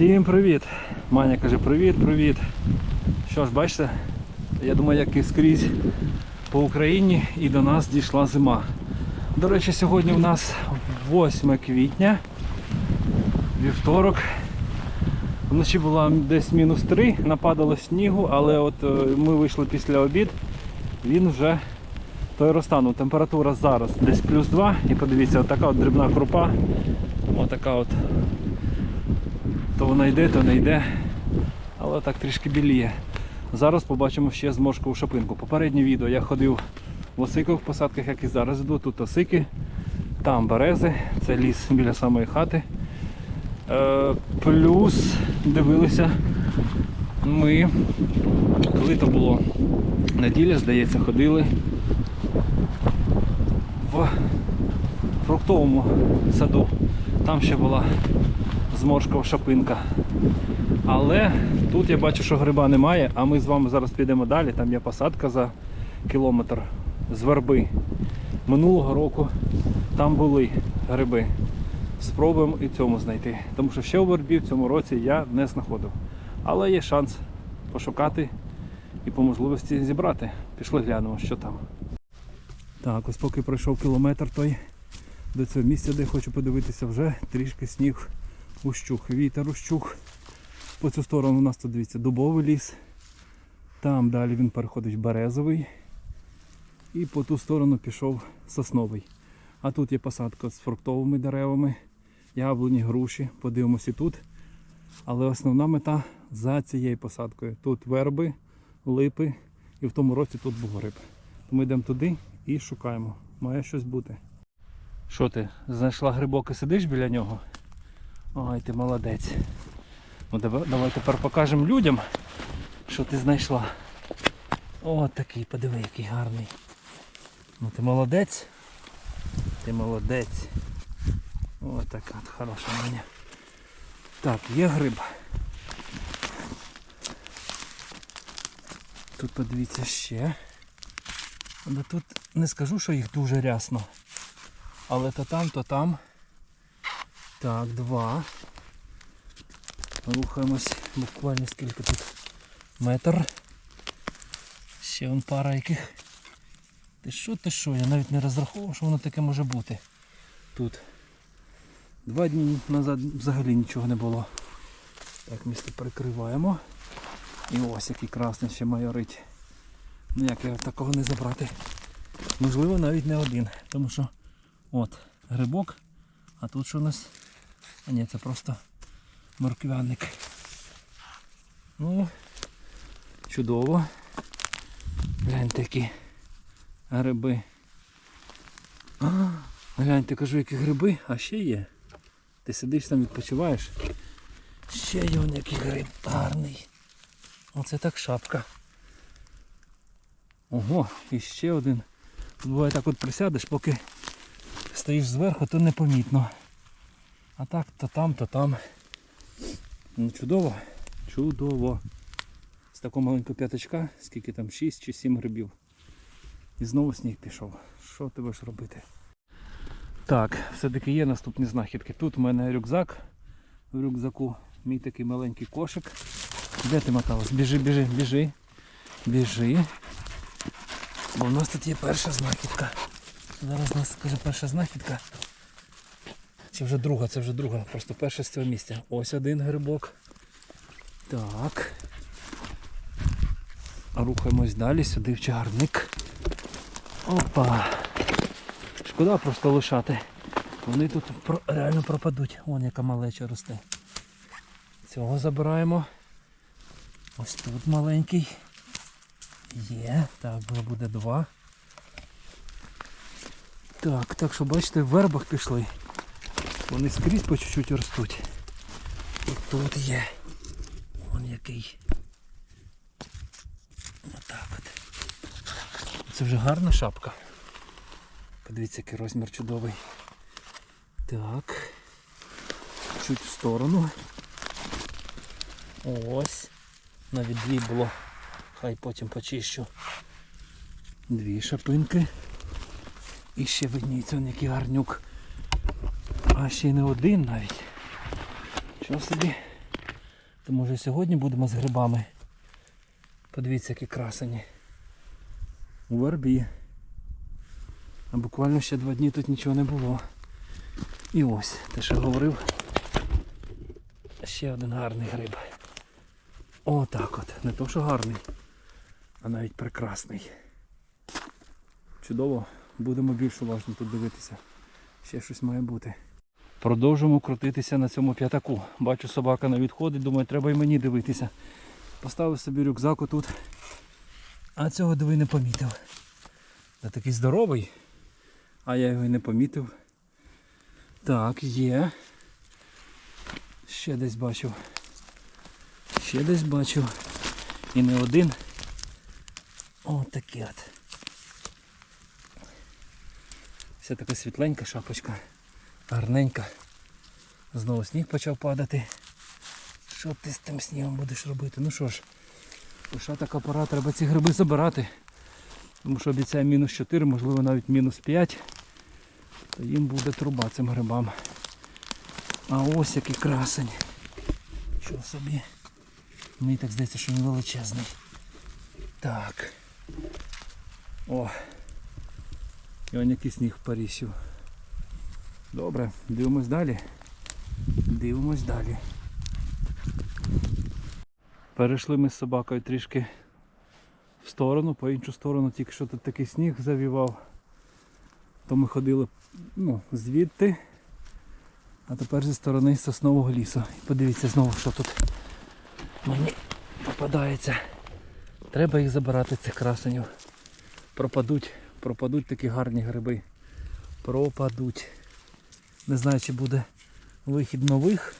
Всім привіт! Маня каже привіт, привіт. Що ж, бачите, я думаю, як і скрізь по Україні і до нас дійшла зима. До речі, сьогодні у нас 8 квітня, вівторок. Вночі було десь мінус 3, нападало снігу, але от е, ми вийшли після обід, він вже той розтанув. Температура зараз десь плюс 2 і подивіться, отака от дрібна крупа, отака от то вона йде, то не йде. Але так трішки біліє. Зараз побачимо ще зморшкову шапинку. Попереднє відео я ходив в осикових посадках, як і зараз йду. Тут осики, там берези, це ліс біля самої хати. Е, плюс дивилися ми, коли то було неділя, здається, ходили в фруктовому саду. Там ще була зморшкова шапинка. Але тут я бачу, що гриба немає, а ми з вами зараз підемо далі. Там є посадка за кілометр з верби. Минулого року там були гриби. Спробуємо і цьому знайти. Тому що ще у вербі в цьому році я не знаходив. Але є шанс пошукати і по можливості зібрати. Пішли глянемо, що там. Так, ось поки пройшов кілометр той до цього місця, де хочу подивитися, вже трішки сніг ущух, вітер ущух. По цю сторону у нас тут дивіться дубовий ліс. Там далі він переходить в березовий. І по ту сторону пішов сосновий. А тут є посадка з фруктовими деревами, яблуні, груші. Подивимося тут. Але основна мета за цією посадкою. Тут верби, липи і в тому році тут був гриб. Тому йдемо туди і шукаємо. Має щось бути. Що ти, знайшла грибок і сидиш біля нього? Ой, ти молодець. Ну давай, тепер покажемо людям, що ти знайшла. О, такий, подиви, який гарний. Ну ти молодець. Ти молодець. О, така от хороша мене. Так, є гриб. Тут подивіться ще. Але тут не скажу, що їх дуже рясно. Але то там, то там. Так, два. Рухаємось буквально скільки тут метр. Ще вон пара яких. Ти що, ти що? Я навіть не розраховував, що воно таке може бути. Тут. Два дні назад взагалі нічого не було. Так, місто перекриваємо. І ось який красний ще майорить. Ну як його такого не забрати. Можливо навіть не один. Тому що от грибок, а тут що у нас? А ні, це просто морквяник. Ну, чудово. Гляньте які гриби. А, гляньте, кажу, які гриби, а ще є. Ти сидиш там відпочиваєш. Ще є он який гриб гарний. Оце так шапка. Ого, і один. Тут буває так от присядеш, поки стоїш зверху, то непомітно. А так, то там, то там. Ну чудово, чудово. З такого маленького п'ятачка, скільки там 6 чи 7 грибів. І знову сніг пішов. Що ти будеш робити? Так, все-таки є наступні знахідки. Тут у мене рюкзак. В рюкзаку мій такий маленький кошик. Де ти моталась? Біжи, біжи, біжи. Біжи. Бо в нас тут є перша знахідка. Зараз у нас каже перша знахідка. Чи вже друга, це вже друга, просто перша з цього місця. Ось один грибок. Так. Рухаємось далі, сюди в чагарник. Опа. Шкода просто лишати. Вони тут реально пропадуть. Вон яка малеча росте. Цього забираємо. Ось тут маленький. Є. Так, було буде два. Так, так що бачите, в вербах пішли. Вони скрізь по чуть-чуть ростуть. І тут є. Вон який. Отак от. Це вже гарна шапка. Подивіться, який розмір чудовий. Так. Чуть в сторону. Ось. Навіть дві було. Хай потім почищу. Дві шапинки. І ще видніється який гарнюк. А ще й не один навіть. Що собі? То може сьогодні будемо з грибами. Подивіться, які красені. У вербі. А буквально ще два дні тут нічого не було. І ось, те, що говорив. Ще один гарний гриб. Отак от. Не то, що гарний, а навіть прекрасний. Чудово, будемо більш уважно тут дивитися. Ще щось має бути. Продовжуємо крутитися на цьому п'ятаку. Бачу, собака не відходить, думаю, треба і мені дивитися. Поставив собі рюкзак отут. А цього диви не помітив. Та такий здоровий, а я його і не помітив. Так, є. Ще десь бачив. Ще десь бачив. І не один. О, такий от. Вся така світленька шапочка. Гарненька. Знову сніг почав падати. Що ти з тим снігом будеш робити? Ну що ж, лише така пора, треба ці гриби забирати. Тому що обіцяє мінус 4, можливо навіть мінус 5. То їм буде труба цим грибам. А ось який красень. Що собі? Мені так здається, що він величезний. Так. О. І он який сніг порісів. Добре, дивимось далі. Дивимось далі. Перейшли ми з собакою трішки в сторону, по іншу сторону, тільки що тут такий сніг завівав. То ми ходили ну, звідти, а тепер зі сторони соснового лісу. Подивіться знову, що тут мені попадається. Треба їх забирати, цих красенів. Пропадуть, пропадуть такі гарні гриби. Пропадуть. Не знаю, чи буде вихід нових,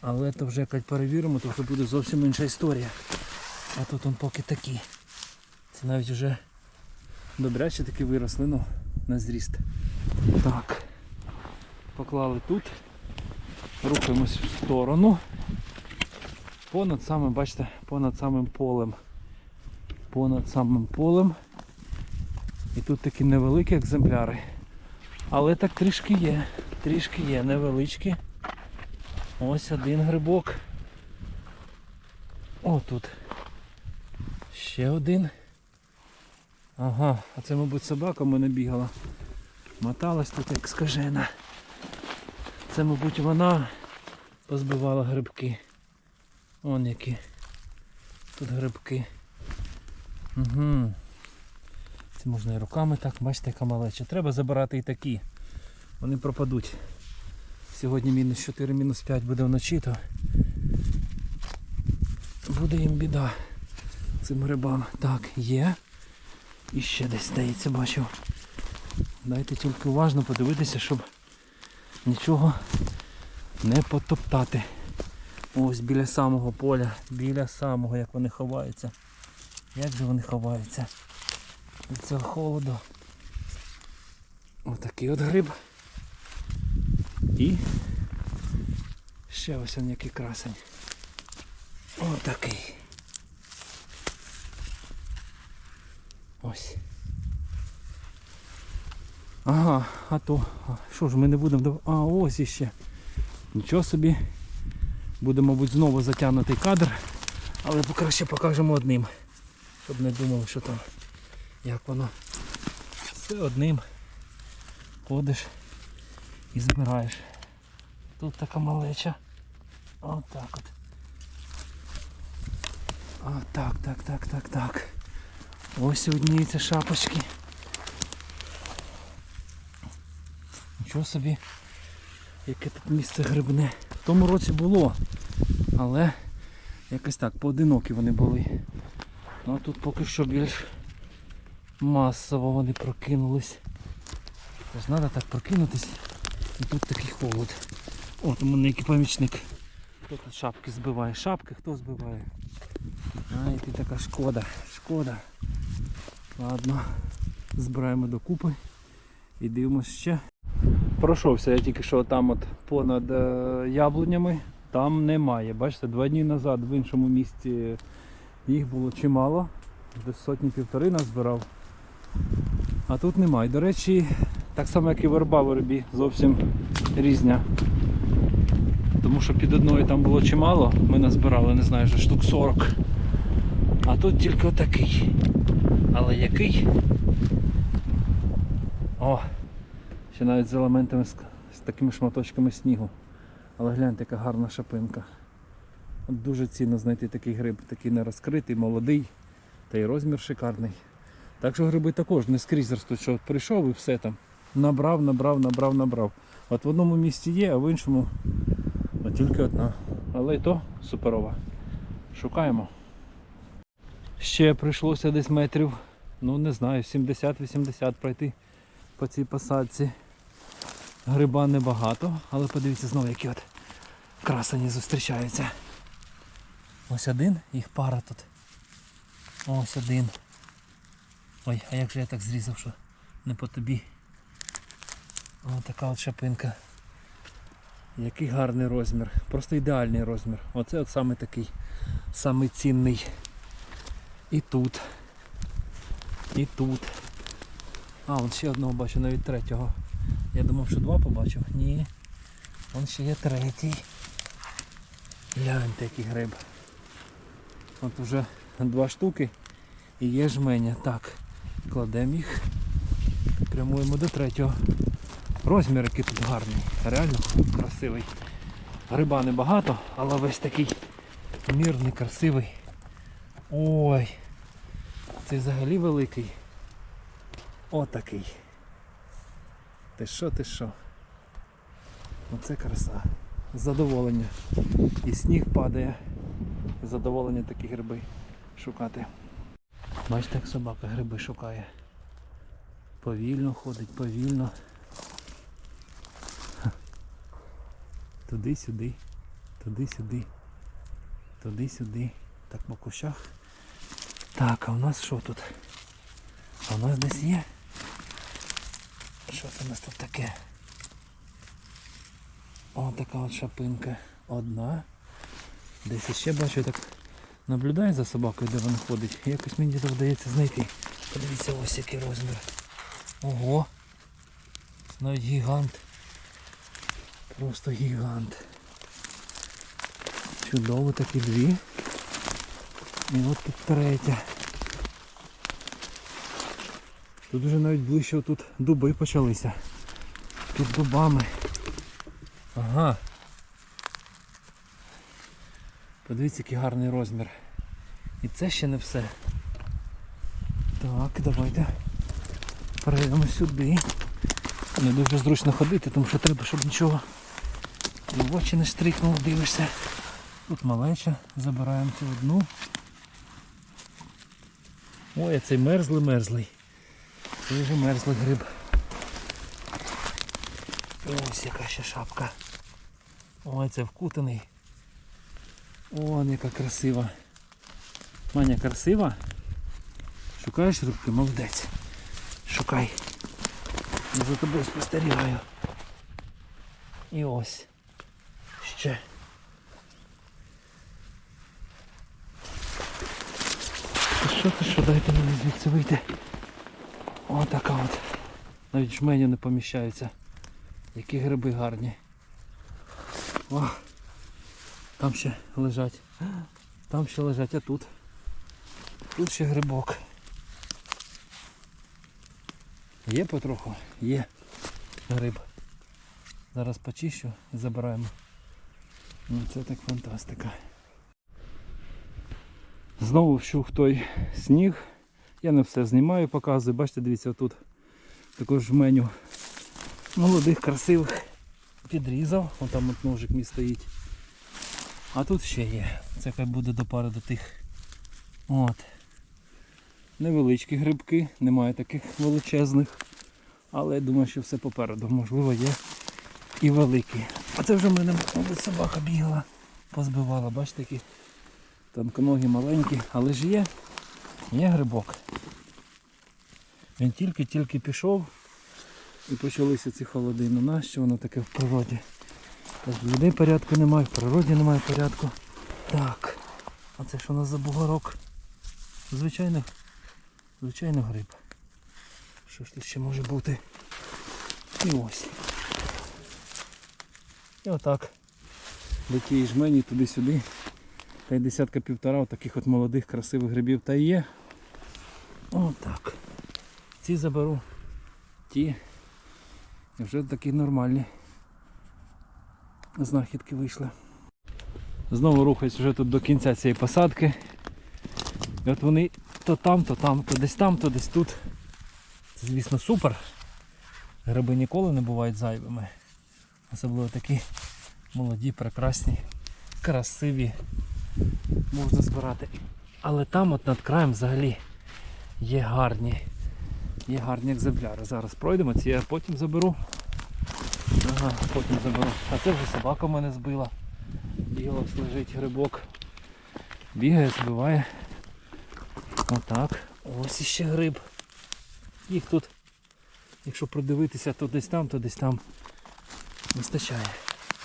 але то вже якось перевіримо, то вже буде зовсім інша історія. А тут он поки такі. Це навіть вже добряче таки виросли, ну, на зріст. Так. Поклали тут. Рухаємось в сторону. Понад самим, бачите, понад самим полем. Понад самим полем. І тут такі невеликі екземпляри. Але так трішки є. Трішки є, невеличкі. Ось один грибок. О, тут. Ще один. Ага, а це, мабуть, собака в мене бігала. Моталась тут як скажена. Це, мабуть, вона позбивала грибки. Вон які. Тут грибки. Угу. Це можна і руками так, бачите, яка малеча. Треба забирати і такі. Вони пропадуть. Сьогодні мінус 4, мінус 5 буде вночі, то буде їм біда цим грибам. Так, є. І ще десь здається, бачив. Дайте тільки уважно подивитися, щоб нічого не потоптати. Ось біля самого поля, біля самого, як вони ховаються. Як же вони ховаються? Від цього холоду. Отакий от гриб. І ще ось он який красень. Отакий. Ось. Ага, а то. Що ж ми не будемо А, ось іще. Нічого собі. Буде, мабуть, знову затягнутий кадр, але покраще покажемо одним. Щоб не думали, що там як воно. Все одним ходиш і збираєш. Тут така малеча. Отак от. А, так, так, так, так, так. Ось одні ці шапочки. Нічого собі, яке тут місце грибне. В тому році було, але якось так, поодинокі вони були. Ну а тут поки що більш масово вони прокинулись. Тож треба так прокинутись. І тут такий холод. От у мене який помічник. Хто тут шапки збиває? Шапки хто збиває? Ай, ти така шкода, шкода. Ладно, збираємо докупи і дивимося ще. Пройшовся я тільки що там от понад е, яблунями. Там немає. Бачите, два дні назад в іншому місці їх було чимало. Десь сотні півтори назбирав. А тут немає. До речі, так само як і верба вербі, зовсім різня. Тому що під одною там було чимало, ми назбирали, не знаю, вже штук 40. А тут тільки отакий. Але який? О! Ще навіть з елементами з, такими шматочками снігу. Але гляньте, яка гарна шапинка. Дуже цінно знайти такий гриб, такий не розкритий, молодий, та й розмір шикарний. Так що гриби також не скрізь ростуть, що от прийшов і все там. Набрав, набрав, набрав, набрав. От в одному місці є, а в іншому от тільки одна. Але і то суперова. Шукаємо. Ще прийшлося десь метрів, ну не знаю, 70-80 пройти по цій посадці. Гриба небагато, але подивіться знову, які от красені зустрічаються. Ось один, їх пара тут. Ось один. Ой, а як же я так зрізав, що не по тобі. Ось така от шапинка. Який гарний розмір. Просто ідеальний розмір. Оце от саме такий, самий цінний. І тут. І тут. А, вон ще одного бачу, навіть третього. Я думав, що два побачив. Ні. Вон ще є третій. Гляньте, який гриб. От уже два штуки і є жменя. Так, кладемо їх. Прямуємо до третього. Розмір який тут гарний. Реально красивий. Гриба небагато, але весь такий мірний, красивий. Ой. Це взагалі великий. Отакий. Ти що, ти що? Оце краса. Задоволення. І сніг падає. Задоволення такі гриби шукати. Бачите, як собака гриби шукає. Повільно ходить, повільно. Туди-сюди, туди-сюди, туди-сюди. Так по кущах. Так, а у нас що тут? А у нас десь є? Що це у нас тут таке? О, така от шапинка. Одна. Десь ще бачу, так наблюдаю за собакою, де вона ходить. Якось мені так вдається знайти. Подивіться, ось який розмір. Ого! Навіть гігант. Просто гігант. Чудово такі дві. І от тут третя. Тут вже навіть ближче тут дуби почалися. Під дубами. Ага. Подивіться, який гарний розмір. І це ще не все. Так, давайте перейдемо сюди. Не дуже зручно ходити, тому що треба, щоб нічого в очі не штрикнуло, дивишся. Тут малеча, забираємо цю одну. Ой, а цей мерзлий мерзлий. Це мерзлий гриб. Ось яка ще шапка. Ой, це вкутаний. Вон яка красива. Маня красива. Шукаєш рибки? Молодець. Шукай. Я за тобою спостерігаю. І ось. Ще. Ти що, ти що, дайте мені звідси вийти. О, така от. Навіть жменю не поміщаються. Які гриби гарні. О, там ще лежать. Там ще лежать, а тут. Тут ще грибок. Є потроху? Є гриб. Зараз почищу і забираємо. Ну, це так фантастика. Знову вщух той сніг. Я не все знімаю, показую. Бачите, дивіться, тут також меню молодих, красивих підрізав. Вон там от ножик мій стоїть. А тут ще є. Це хай буде до пари до тих. От. Невеличкі грибки, немає таких величезних. Але я думаю, що все попереду. Можливо, є і великі. А це вже в мене мабуть, собака бігала, позбивала. Бачите, які тонконогі маленькі, але ж є, є грибок. Він тільки-тільки пішов і почалися ці холоди. Ну нащо воно таке в природі? В людей порядку немає, в природі немає порядку. Так. А це що у нас за бугорок? Звичайно, звичайно гриб. Що ж тут ще може бути? І ось. І отак. до жмені туди-сюди. Та й десятка півтора таких от молодих красивих грибів та є. Отак. Ці заберу, ті. Вже такі нормальні знахідки вийшли. Знову рухаюсь вже тут до кінця цієї посадки. І от вони то там, то там, то десь там, то десь тут. Це, звісно, супер. Гриби ніколи не бувають зайвими. Особливо такі молоді, прекрасні, красиві. Можна збирати. Але там от над краєм взагалі є гарні. Є гарні екземпляри. Зараз пройдемо, ці я потім заберу. Ага, потім заберу. А це вже собака мене збила. Ось лежить грибок. Бігає, збиває. Отак. Ось іще гриб. Їх тут, якщо продивитися, то десь там, то десь там вистачає.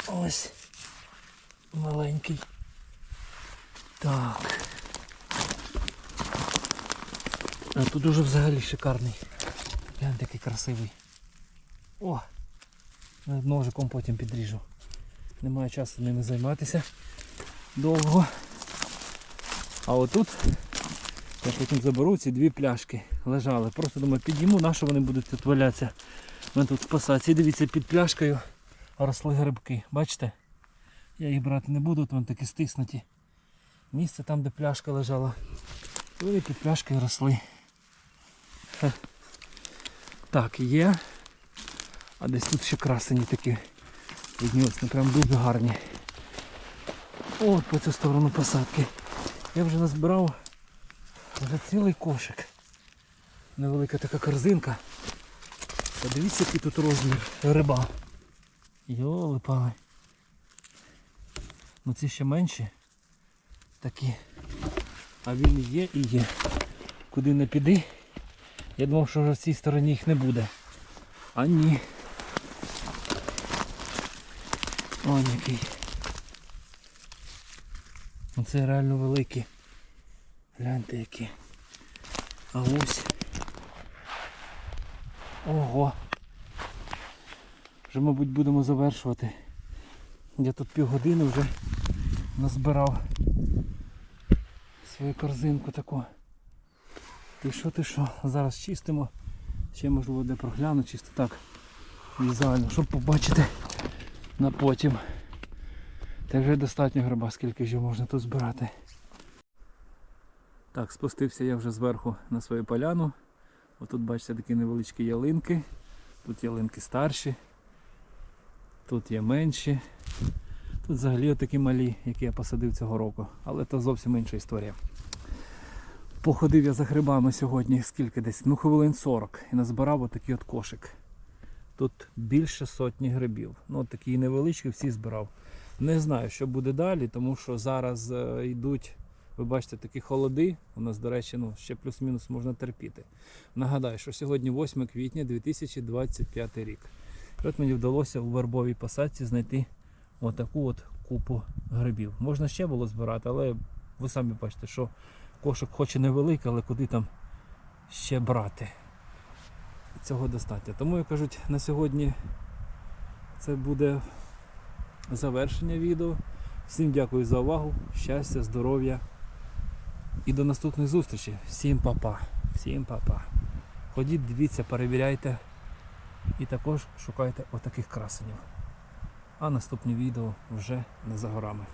Ось. Маленький. Так. А тут уже взагалі шикарний. Глянь такий красивий. О! Навіть Ножиком потім підріжу. Немає часу ними займатися довго. А отут я потім заберу ці дві пляшки. Лежали. Просто думаю, підійму, на що вони будуть тут валятися. Мене тут в посадці. Дивіться, під пляшкою росли грибки. Бачите? Я їх брати не буду, вони такі стиснуті. Місце там, де пляшка лежала. І Вони під пляшкою росли. Так, є. А десь тут ще красені такі. Відносні, прям дуже гарні. От по цю сторону посадки. Я вже назбирав вже цілий кошик. Невелика така корзинка. Подивіться, який тут розмір гриба. Йоли пали. Ну ці ще менші. Такі. А він є і є. Куди не піди. Я думав, що вже в цій стороні їх не буде. А ні. Ось який. Оце реально великі. Гляньте які. А ось. Ого. Вже, мабуть, будемо завершувати. Я тут півгодини вже назбирав свою корзинку таку. Ти що, ти що? Зараз чистимо. Ще можливо де прогляну, чисто так візуально, щоб побачити на потім. Та вже достатньо гриба, скільки ж можна тут збирати. Так, спустився я вже зверху на свою поляну. Отут бачите такі невеличкі ялинки. Тут ялинки старші. Тут є менші. Тут взагалі такі малі, які я посадив цього року. Але це зовсім інша історія. Походив я за грибами сьогодні, скільки десь, ну хвилин 40 і назбирав отакий от кошик. Тут більше сотні грибів. Ну такі невеличкі всі збирав. Не знаю, що буде далі, тому що зараз е, йдуть, ви бачите, такі холоди. У нас, до речі, ну, ще плюс-мінус можна терпіти. Нагадаю, що сьогодні 8 квітня 2025 рік. І от мені вдалося у вербовій посадці знайти отаку от купу грибів. Можна ще було збирати, але ви самі бачите, що кошик хоч і невеликий, але куди там ще брати. Цього достатньо. Тому я кажуть, на сьогодні це буде завершення відео. Всім дякую за увагу, щастя, здоров'я і до наступних зустрічей. Всім па-па. Всім па-па. Ходіть, дивіться, перевіряйте і також шукайте отаких красенів. А наступні відео вже не за горами.